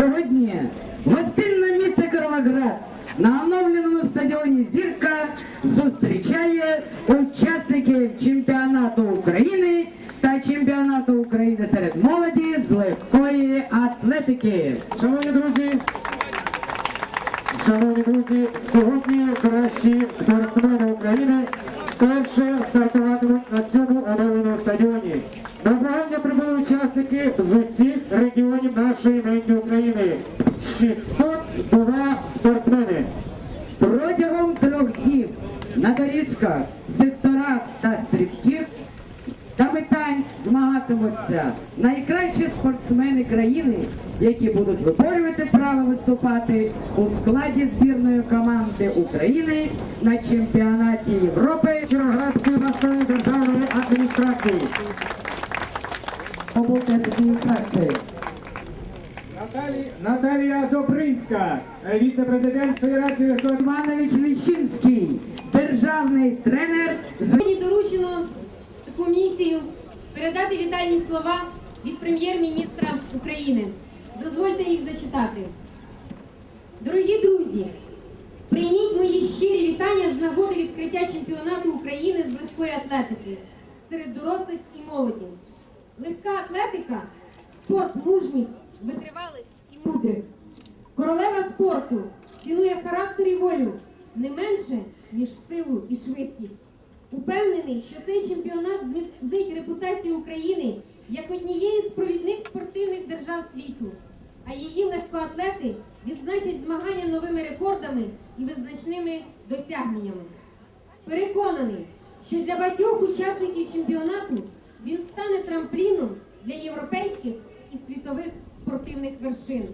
Сьогодні гостинне місто Кіровоград на оновленому стадіоні Зірка зустрічає учасників чемпіонату України та чемпіонату України серед молоді з легкої атлетики. Шановні друзі, шановні друзі, сьогодні кращі спортсмени України вперше стартуватимуть на цьому оновленому стадіоні. На змагання прибули учасники з усіх регіонів нашої неньки України. 602 спортсмени. Протягом трьох днів на доріжках, секторах та стрибків та метань змагатимуться найкращі спортсмени країни, які будуть виборювати право виступати у складі збірної команди України на чемпіонаті Європи Кіровоградської обласної державної адміністрації. адміністрації. Наталія Добринська, е, віце-президент Федерації легкої Іванович Ліщинський, державний тренер з Мені доручено таку місію передати вітальні слова від прем'єр-міністра України. Дозвольте їх зачитати. Дорогі друзі, прийміть мої щирі вітання з нагоди відкриття чемпіонату України з легкої атлетики серед дорослих і молоді. Легка атлетика спорт мужніх, витривалих і мудрих. Королева спорту цінує характер і волю не менше, ніж силу і швидкість. Упевнений, що цей чемпіонат зміцнить репутацію України як однієї з провідних спортивних держав світу, а її легкоатлети відзначать змагання новими рекордами і визначними досягненнями. Переконаний, що для багатьох учасників чемпіонату він стане трампліном для європейських і світових спортивних вершин.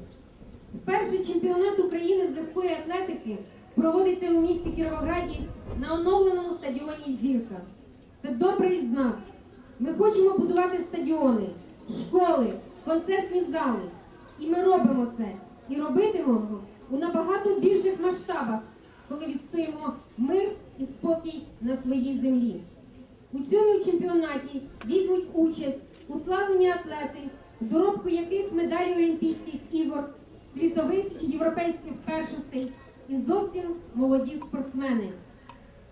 Перший чемпіонат України з легкої атлетики проводиться у місті Кіровограді на оновленому стадіоні Зірка. Це добрий знак. Ми хочемо будувати стадіони, школи, концертні зали. І ми робимо це. І робитимемо у набагато більших масштабах, коли відстоїмо мир і спокій на своїй землі. У цьому чемпіонаті візьмуть участь уславлені атлети, в доробку яких медалі Олімпійських ігор, світових і європейських першостей і зовсім молоді спортсмени.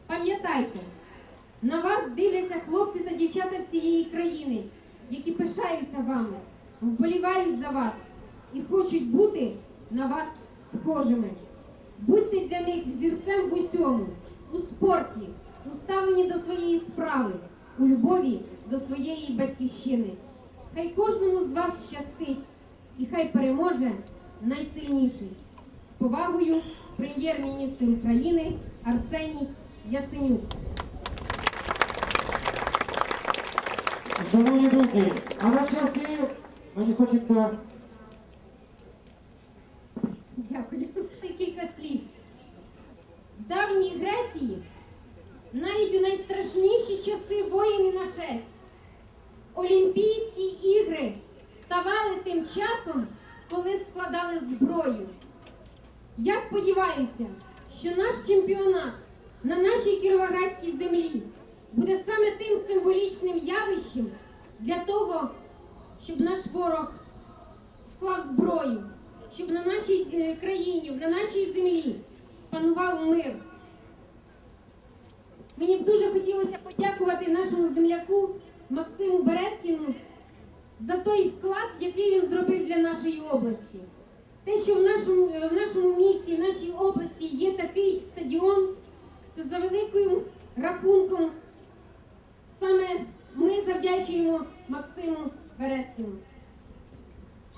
Пам'ятайте, на вас дивляться хлопці та дівчата всієї країни, які пишаються вами, вболівають за вас і хочуть бути на вас схожими. Будьте для них взірцем в усьому, у спорті, у ставленні до своєї справи, у любові до своєї батьківщини. Хай кожному з вас щастить і хай переможе найсильніший. З повагою прем'єр-міністр України Арсеній Яценюк. Шановні друзі, а на часі мені хочеться Дякую. Кілька слів. В давній Греції, навіть у найстрашніші часи воїни на шесть, Олімпійські ігри ставали тим часом, коли складали зброю. Я сподіваюся, що наш чемпіонат на нашій кіровоградській землі буде саме тим символічним явищем для того, щоб наш ворог склав зброю, щоб на нашій е, країні, на нашій землі панував мир. Мені б дуже хотілося подякувати нашому земляку Максиму Березкіну за той вклад, який він зробив для нашої області. Те, що в нашому, е, в нашому місті, в нашій області є такий стадіон, це за великим рахунком саме ми завдячуємо Максиму Березкіну.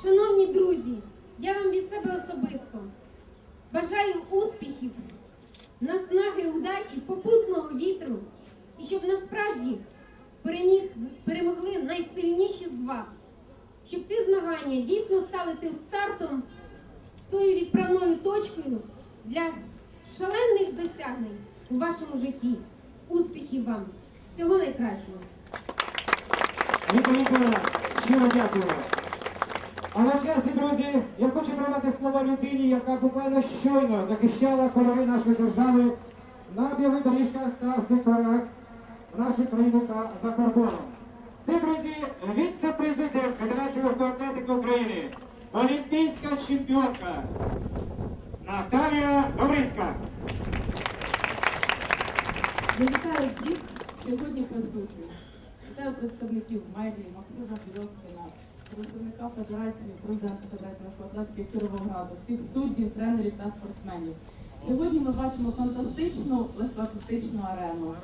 Шановні друзі, я вам від себе особисто бажаю успіхів, наснаги, удачі, попутного вітру і щоб насправді переміг, перемогли найсильніші з вас, щоб ці змагання дійсно стали тим стартом, тою відправною точкою для шалених досягнень у вашому житті. Успіхів вам! Всього найкращого! Віка Вікторовна, щиро дякую. А на часі, друзі, я хочу передати слова людині, яка буквально щойно захищала кольори нашої держави на білих доріжках та в секторах нашої країни та за кордоном. Це, друзі, віце-президент Федерації легкої атлетики України, олімпійська чемпіонка Наталія Добринська. Сьогодні присутніх. Вітаю представників мерії Максима Більоскіна, представника Федерації, президента Федерації легкоатлетики Кіровограду, всіх суддів, тренерів та спортсменів. Сьогодні ми бачимо фантастичну легкоатлетичну арену,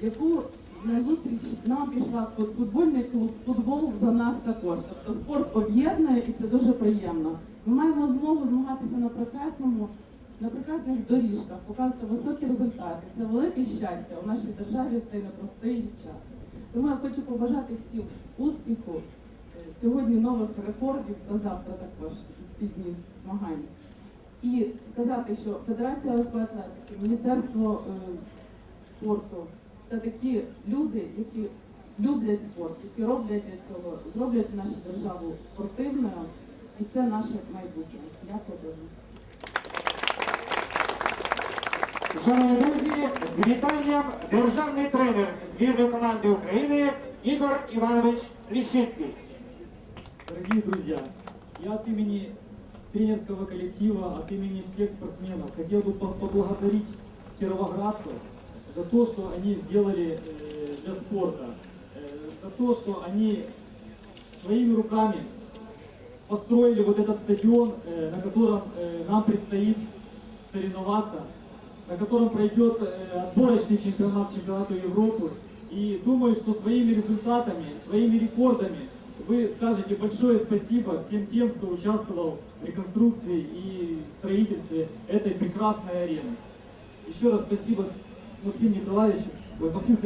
яку на зустріч нам пішла футбольний клуб, футбол за нас також. Тобто спорт об'єднує і це дуже приємно. Ми маємо змогу змагатися на прекрасному на прекрасних доріжках, показувати високі результати. Це велике щастя у нашій державі в цей непростий час. Тому я хочу побажати всім успіху, е, сьогодні нових рекордів та завтра також ці дні змагань. І сказати, що Федерація легкоатлетики, Міністерство е, спорту та такі люди, які люблять спорт, які роблять для цього, зроблять нашу державу спортивною, і це наше майбутнє. Дякую дуже. Шановні друзі, з вітанням державний тренер збірної команди України Ігор Іванович Ліщинський. Дорогие друзья, я от имени тренерского коллектива, от имени всех спортсменов хотел бы по- поблагодарить кировоградцев за то, что они сделали э, для спорта, э, за то, что они своими руками построили вот этот стадион, э, на котором э, нам предстоит соревноваться, на котором пройдет э, отборочный чемпионат чемпионату Европы. И думаю, что своими результатами, своими рекордами вы скажете большое спасибо всем тем, кто участвовал в реконструкции и строительстве этой прекрасной арены. Еще раз спасибо Максиму Николаевичу, ой, Максиму